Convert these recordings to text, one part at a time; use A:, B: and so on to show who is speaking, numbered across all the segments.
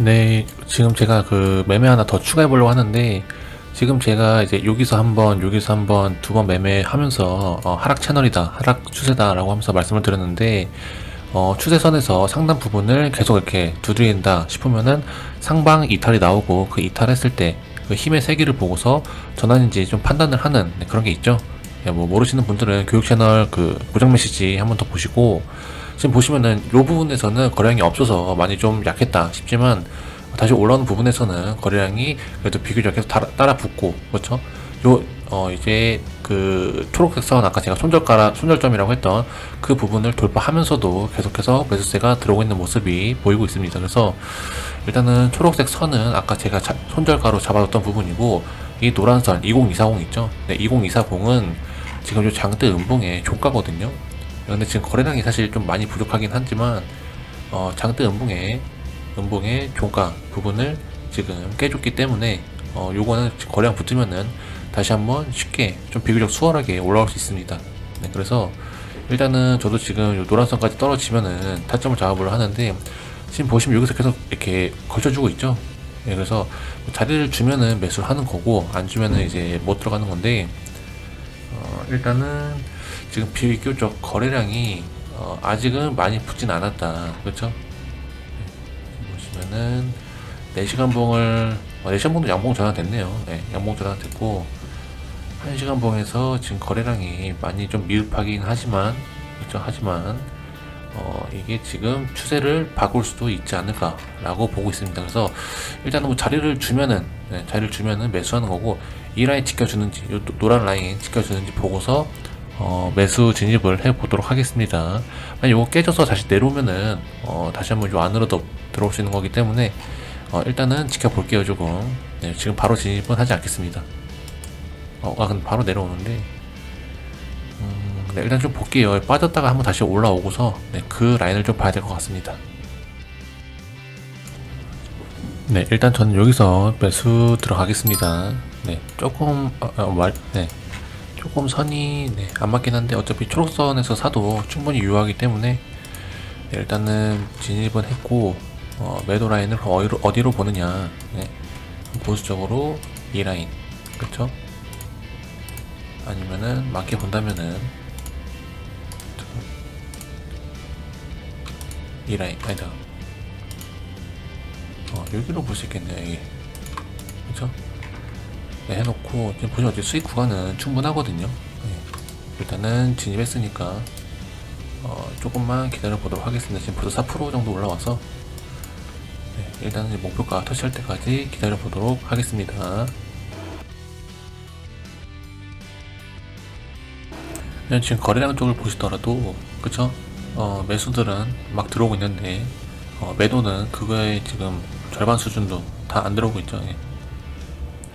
A: 네, 지금 제가 그 매매 하나 더 추가해 보려고 하는데 지금 제가 이제 여기서 한번 여기서 한번 두 번 매매하면서 어, 하락 채널이다, 하락 추세다라고 하면서 말씀을 드렸는데 어, 추세선에서 상단 부분을 계속 이렇게 두드린다 싶으면은 상방 이탈이 나오고 그 이탈했을 때 그 힘의 세기를 보고서 전환인지 좀 판단을 하는 네, 그런 게 있죠. 예, 뭐 모르시는 분들은 교육 채널 그 고정 메시지 한번 더 보시고 지금 보시면은 요 부분에서는 거래량이 없어서 많이 좀 약했다 싶지만 다시 올라오는 부분에서는 거래량이 그래도 비교적 계속 따라, 따라 붙고 그렇죠? 요 어 이제 그 초록색 선 아까 제가 손절가라 손절점이라고 했던 그 부분을 돌파하면서도 계속해서 매수세가 들어오고 있는 모습이 보이고 있습니다. 그래서 일단은 초록색 선은 아까 제가 자- 손절가로 잡아뒀던 부분이고 이 노란 선 20240 있죠? 네, 20240은 지금 요 장대 음봉의 종가거든요. 근데 지금 거래량이 사실 좀 많이 부족하긴 하지만 어, 장대 음봉의 음봉의 종가 부분을 지금 깨줬기 때문에 어, 요거는 거래량 붙으면은 다시 한번 쉽게 좀 비교적 수월하게 올라올 수 있습니다. 네, 그래서 일단은 저도 지금 요 노란선까지 떨어지면은 타점을 잡아보려 하는데 지금 보시면 여기서 계속 이렇게 걸쳐주고 있죠. 네, 그래서 자리를 주면은 매수를 하는 거고 안 주면은 이제 못 들어가는 건데 어, 일단은 지금 비교적 거래량이 어, 아직은 많이 붙진 않았다. 그렇죠? 보시면은 4시간 봉을 어, 4시간 봉도 양봉 전환됐네요. 네, 양봉 전환됐고 1시간 봉에서 지금 거래량이 많이 좀 미흡하긴 하지만 그렇죠? 하지만 어, 이게 지금 추세를 바꿀 수도 있지 않을까라고 보고 있습니다. 그래서 일단은 뭐 자리를 주면은 네, 자리를 주면은 매수하는 거고 이 라인 지켜주는지 요 노- 노란 라인 지켜주는지 보고서 어, 매수 진입을 해 보도록 하겠습니다. 만약 이거 깨져서 다시 내려오면은 어, 다시 한번 요 안으로 더 들어올 수 있는 거기 때문에 어, 일단은 지켜볼게요 조금. 네, 지금 바로 진입은 하지 않겠습니다. 어, 아 근데 바로 내려오는데 음, 네, 일단 좀 볼게요. 빠졌다가 한번 다시 올라오고서 네, 그 라인을 좀 봐야 될 것 같습니다. 네, 일단 저는 여기서 매수 들어가겠습니다. 네, 조금 어, 어, 말, 네, 조금 선이 네, 안 맞긴 한데 어차피 초록선에서 사도 충분히 유효하기 때문에 네, 일단은 진입은 했고 어, 매도 라인을 어디로, 어디로 보느냐. 네, 보수적으로 이 라인. 그쵸? 아니면은 맞게 본다면은 이 라인 아니다 어, 여기로 볼 수 있겠네요 여기. 그쵸? 네, 해놓고 지금 보시면 어차피 수익 구간은 충분하거든요. 네. 일단은 진입했으니까 어, 조금만 기다려 보도록 하겠습니다. 지금 벌써 4% 정도 올라와서 네, 일단은 이제 목표가 터치할 때까지 기다려 보도록 하겠습니다. 그냥 지금 거래량 쪽을 보시더라도 그쵸? 어, 매수들은 막 들어오고 있는데 어, 매도는 그거의 지금 절반 수준도 다 안 들어오고 있죠. 예.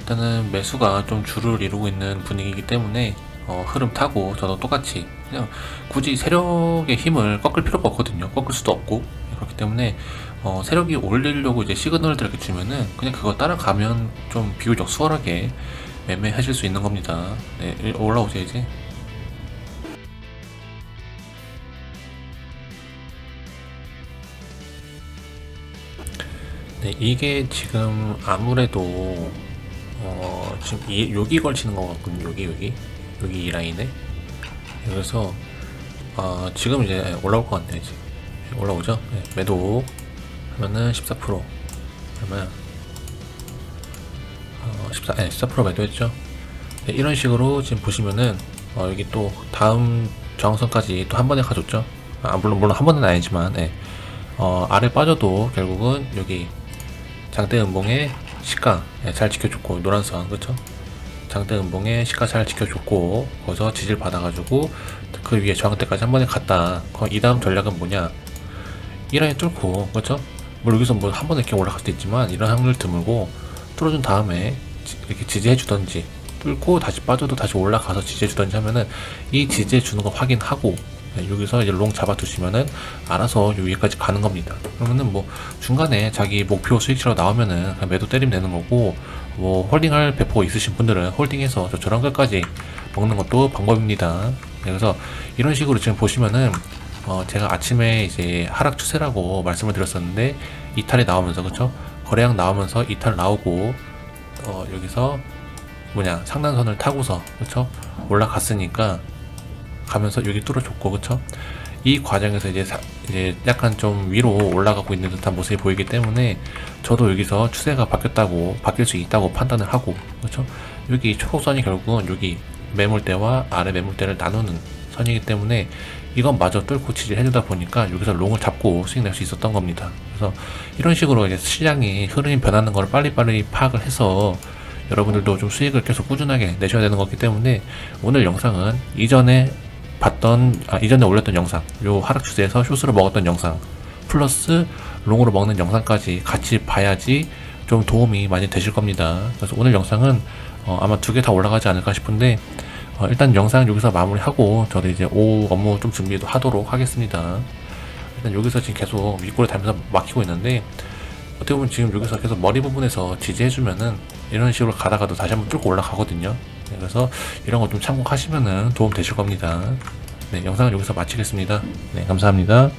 A: 일단은 매수가 좀 주를 이루고 있는 분위기이기 때문에 어, 흐름 타고 저도 똑같이 그냥 굳이 세력의 힘을 꺾을 필요가 없거든요. 꺾을 수도 없고 그렇기 때문에 어, 세력이 올리려고 이제 시그널을 이렇게 주면은 그냥 그거 따라가면 좀 비교적 수월하게 매매하실 수 있는 겁니다. 네, 올라오세요 이제. 네, 이게 지금 아무래도 어, 지금 이, 여기 걸치는 것 같거든요. 여기, 여기. 여기 이 라인에. 그래서, 어, 지금 이제 올라올 것 같네요. 지금. 올라오죠? 네, 매도 하면은 14%. 그러면, 어, 14, 네, 14% 매도했죠? 네, 이런 식으로 지금 보시면은, 어, 여기 또 다음 저항선까지 또 한 번에 가줬죠? 아, 물론, 물론 한 번은 아니지만, 네. 어, 아래 빠져도 결국은 여기 장대 음봉의 시가 예, 잘 지켜줬고 노란선 그쵸? 장대 음봉의 시가 잘 지켜줬고 거기서 지지를 받아가지고 그 위에 저항대까지 한 번에 갔다. 그럼 이 다음 전략은 뭐냐? 이 라인 뚫고 그쵸? 뭐 여기서 뭐 한 번에 이렇게 올라갈 수도 있지만 이런 확률 드물고 뚫어준 다음에 지- 이렇게 지지해주던지 뚫고 다시 빠져도 다시 올라가서 지지해주던지 하면은 이 지지해주는 거 확인하고 네, 여기서 이제 롱 잡아두시면은 알아서 요 위에까지 가는 겁니다. 그러면은 뭐 중간에 자기 목표 수익치로 나오면은 그냥 매도 때리면 되는 거고 뭐 홀딩할 배포 있으신 분들은 홀딩해서 저 저런 것까지 먹는 것도 방법입니다. 네, 그래서 이런 식으로 지금 보시면은 어 제가 아침에 이제 하락 추세라고 말씀을 드렸었는데 이탈이 나오면서 그쵸 거래량 나오면서 이탈 나오고 어, 여기서 뭐냐 상단선을 타고서 그쵸 올라갔으니까 가면서 여기 뚫어줬고 그쵸? 이 과정에서 이제 사- 이제 약간 좀 위로 올라가고 있는 듯한 모습이 보이기 때문에 저도 여기서 추세가 바뀌었다고 바뀔 수 있다고 판단을 하고 그렇죠 여기 초록선이 결국은 여기 매물대와 아래 매물대를 나누는 선이기 때문에 이건 마저 뚫고 지지를 해주다 보니까 여기서 롱을 잡고 수익 낼 수 있었던 겁니다. 그래서 이런 식으로 이제 시장이 흐름이 변하는 걸 빨리빨리 파악을 해서 여러분들도 좀 수익을 계속 꾸준하게 내셔야 되는 거기 때문에 오늘 영상은 이전에 봤던 아 이전에 올렸던 영상 요 하락 추세에서 숏으로 먹었던 영상 플러스 롱으로 먹는 영상까지 같이 봐야지 좀 도움이 많이 되실 겁니다. 그래서 오늘 영상은 어, 아마 두 개 다 올라가지 않을까 싶은데 어, 일단 영상 여기서 마무리하고 저도 이제 오후 업무 좀 준비도 하도록 하겠습니다. 일단 여기서 지금 계속 윗골을 달면서 막히고 있는데 어떻게 보면 지금 여기서 계속 머리 부분에서 지지해주면은 이런 식으로 가다가도 다시 한번 뚫고 올라가거든요. 네, 그래서 이런 거 좀 참고하시면은 도움 되실 겁니다. 네, 영상을 여기서 마치겠습니다. 네, 감사합니다.